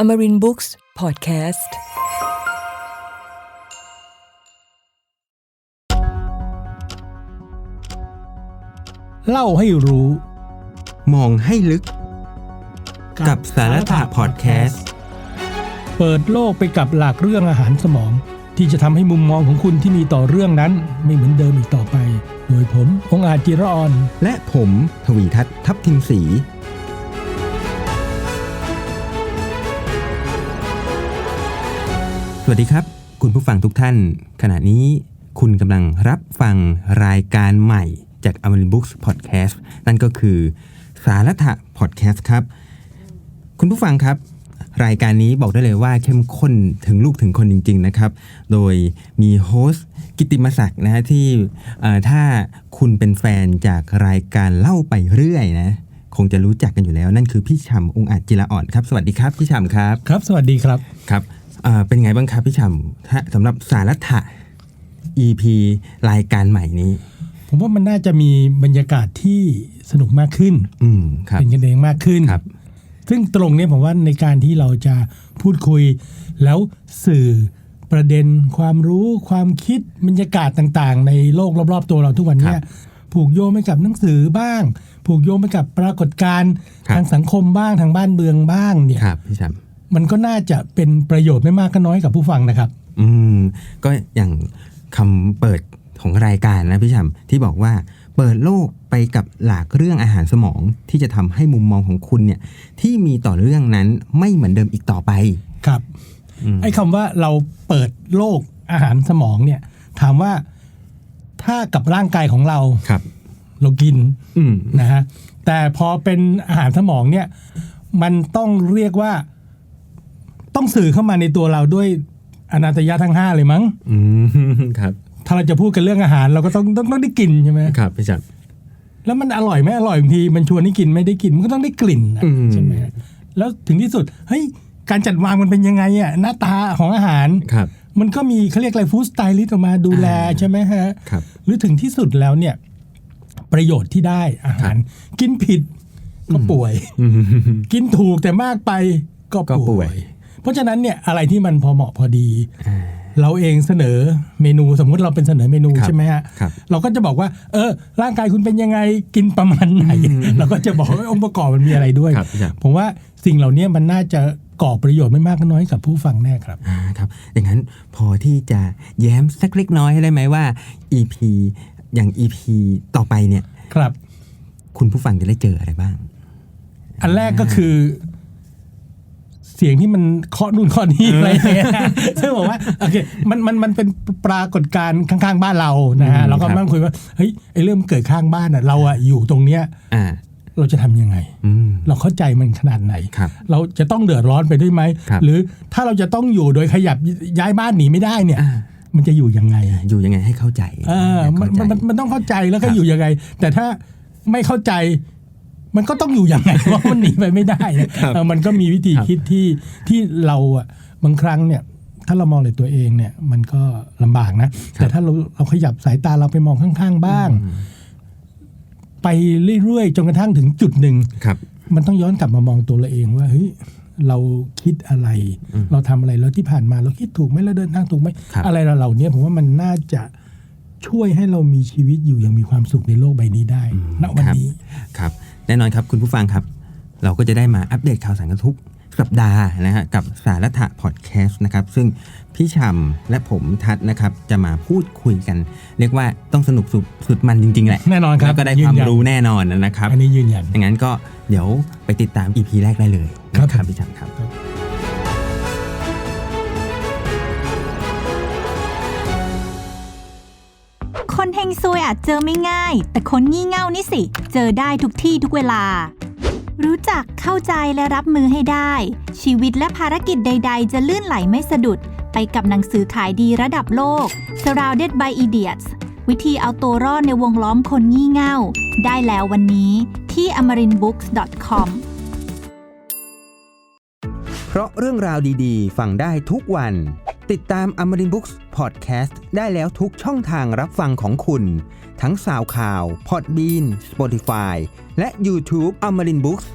Amarin Books Podcast เล่าให้รู้ มองให้ลึก กับสารถะพอดแคสต์ เปิดโลกไปกับหลากเรื่องอาหารสมอง ที่จะทำให้มุมมองของคุณที่มีต่อเรื่องนั้น ไม่เหมือนเดิมอีกต่อไป โดยผมองค์อาจจิรออน และผมทวีทัศน์ทัพทิมศรี สวัสดีครับ คุณผู้ฟังทุกท่าน ขณะนี้คุณกำลังรับฟังรายการใหม่จาก a m a r i n Books Podcast นั่นก็คือ สารถะ Podcast ครับ คุณผู้ฟังครับ รายการนี้บอกได้เลยว่าเข้มข้นถึงลูกถึงคนจริง ๆ นะครับ โดยมีโฮสต์กิตติมศักดิ์นะฮะที่เอ่อถ้าคุณเป็นแฟนจากรายการเล่าไปเรื่อยนะคงจะรู้จักกันอยู่แล้ว นั่นคือพี่ฉ่ำองค์อาจจิระอ่อนครับ สวัสดีครับ พี่ฉ่ำครับ ครับ สวัสดีครับครับ เอ่อเป็นไงบ้างครับพี่ฉ่ำถ้าสำหรับสารถะ EP รายการใหม่นี้ ผมว่ามันน่าจะมีบรรยากาศที่สนุกมากขึ้นอืมครับเป็นกันเองมากขึ้นครับ ซึ่งตรงเนี้ยผมว่าในการที่เราจะพูดคุย แล้วสื่อประเด็นความรู้ความคิดบรรยากาศต่างๆ ในโลกรอบๆตัวเราทุกวันเนี้ครัยบผูกโยงไปกับหนังสือบ้าง ผูกโยงไปกับปรากฏการณ์ครับทางสังคมบ้างทางบ้านเมืองบ้างเนี่ยครับพี่ฉ่ำ มันก็น่าจะเป็นประโยชน์ไม่มากก็น้อยกับผู้ฟังนะครับ อืมก็อย่างคำเปิดของรายการนะพี่ชำที่บอกว่าเปิดโลกไปกับหลากเรื่องอาหารสมอง ที่จะทำให้มุมมองของคุณเนี่ยที่มีต่อเรื่องนั้นไม่เหมือนเดิมอีกต่อไปครับอืมไอ้คำว่าเราเปิดโลกอาหารสมองเนี่ย ถามว่าถ้ากับร่างกายของเราครับ เรากินอืมนะฮะแต่พอเป็นอาหารสมองเนี่ย มันต้องเรียกว่า ต้องสื่อเข้ามาในตัวเราด้วยอนาตยะทั้งห้าเลยมั้ง อืมครับ ถ้าเราจะพูดกันเรื่องอาหารเราก็ต้องต้องต้องได้กลิ่นใช่ไหมครับพี่ชแล้วมันอร่อยไหมอร่อยบางทีมันชวนให้กินไม่ได้กินมันก็ต้องได้กลิ่นนะอืมใช่ไหมแล้วถึงที่สุดเฮ้ยการจัดวางมันเป็นยังไงอะหน้าตาของอาหารำครับ มันก็มีเขาเรียกอะไรฟู้ดสไตลิสต์ออกมาดูแลอ่าใช่ไหมฮะครับหรือถึงที่สุดแล้วเนี่ย ประโยชน์ที่ได้อาหาร กินผิดก็ป่วยอืมกินถูกแต่มากไปก็ก็ป่ป่ววยย เพราะฉะนั้นเนี่ยอะไรที่มันพอเหมาะพอดีอ่าเราเองเสนอเมนูสมมุติเราเป็นเสนอเมนูครับใช่ไหมฮะครับเราก็จะบอกว่า เออ ร่างกายคุณเป็นยังไงกินประมาณไหน เราก็จะบอกว่าองค์ประกอบมันมีอะไรด้วยครับพี่ชำผมว่าสิ่งเหล่านี้มันน่าจะก่อประโยชน์ไม่มากก็น้อยกับผู้ฟังแน่ครับอ่าครับ อย่างนั้นพอที่จะแย้มสักเล็กน้อยได้ไหมว่า EP อย่าง EP ต่อไปเนี่ยครับ คุณผู้ฟังจะได้เจออะไรบ้าง อันแรกก็คือ เสียงที่มันเคาะนู่นเคาะนี่อะไรอย่างเงี้ยซึ่งบอกว่าโอเคมันมันมันเป็นปรากฏการณ์ข้างๆบ้านเรานะฮะอืมเราก็ครับนั่งคุยว่าเฮ้ยไอ้เรื่องเกิดข้างบ้านอะเราอะอยู่ตรงเนี้ยอ่าเราจะทำยังไงอืมเราเข้าใจมันขนาดไหนครับเราจะต้องเดือดร้อนไปด้วยไหมครับหรือถ้าเราจะต้องอยู่โดยขยับย้ายบ้านหนีไม่ได้เนี่ยอ่ามันจะอยู่ยังไง อยู่ยังไงให้เข้าใจเออมันเข้าใจมันมันต้องเข้าใจแล้วก็ครับอยู่ยังไง แต่ถ้าไม่เข้าใจ มันก็ต้องอยู่ยังไงเพราะมันหนีไปไม่ได้นะครับเออมันก็มีวิธีครับคิดที่ที่เราอะบางครั้งเนี่ยถ้าเรามองในตัวเองเนี่ย มันก็ลำบากนะ แต่ถ้าเราเราขยับสายตาเราไปมองข้าง ๆ บ้าง ไปเรื่อยๆจนกระทั่งถึงจุดหนึ่งครับมันต้องย้อนกลับมามองตัวเราเองว่าเฮ้ยเราคิดอะไรอืมเราทำอะไรแล้วที่ผ่านมาเราคิดถูกไหมเราเดินทางถูกไหมครับอะไรเหล่านี้ผมว่ามันน่าจะช่วยให้เรามีชีวิตอยู่อย่างมีความสุขในโลกใบนี้ได้ณวันนี้ครับ แน่นอนครับคุณผู้ฟังครับ เราก็จะได้มาอัปเดตข่าวสารกันทุกสัปดาห์นะฮะกับสารถะพอดแคสต์นะครับ ซึ่งพี่ชำและผมทัศน์นะครับ จะมาพูดคุยกัน เรียกว่าต้องสนุกสุดสุดมันจริง ๆ แหละแน่นอนครับแล้วก็ได้ยืคนวามยันรู้แน่นอนนะครับ อันนี้ยืนยันอย่างนั้นก็เดี๋ยวไปติดตาม EP แรกได้เลยนะคครัรับบพี่ชำครับ เฮงซวยอาจเจอไม่ง่าย แต่คนงี่เง่านี่สิ เจอได้ทุกที่ทุกเวลา รู้จักเข้าใจและรับมือให้ได้ ชีวิตและภารกิจใด ๆ จะลื่นไหลไม่สะดุด ไปกับหนังสือขายดีระดับโลก Surrounded by Idiots วิธีเอาตัวรอดในวงล้อมคนงี่เง่า ได้แล้ววันนี้ที่ amarinbooks.com เพราะเรื่องราวดีๆ ฟังได้ทุกวัน ติดตาม a m a r i n Books Podcast ได้แล้วทุกช่องทางรับฟังของคุณ ทั้งสาวข่าว Podbean Spotify และ YouTube a m a r i n Books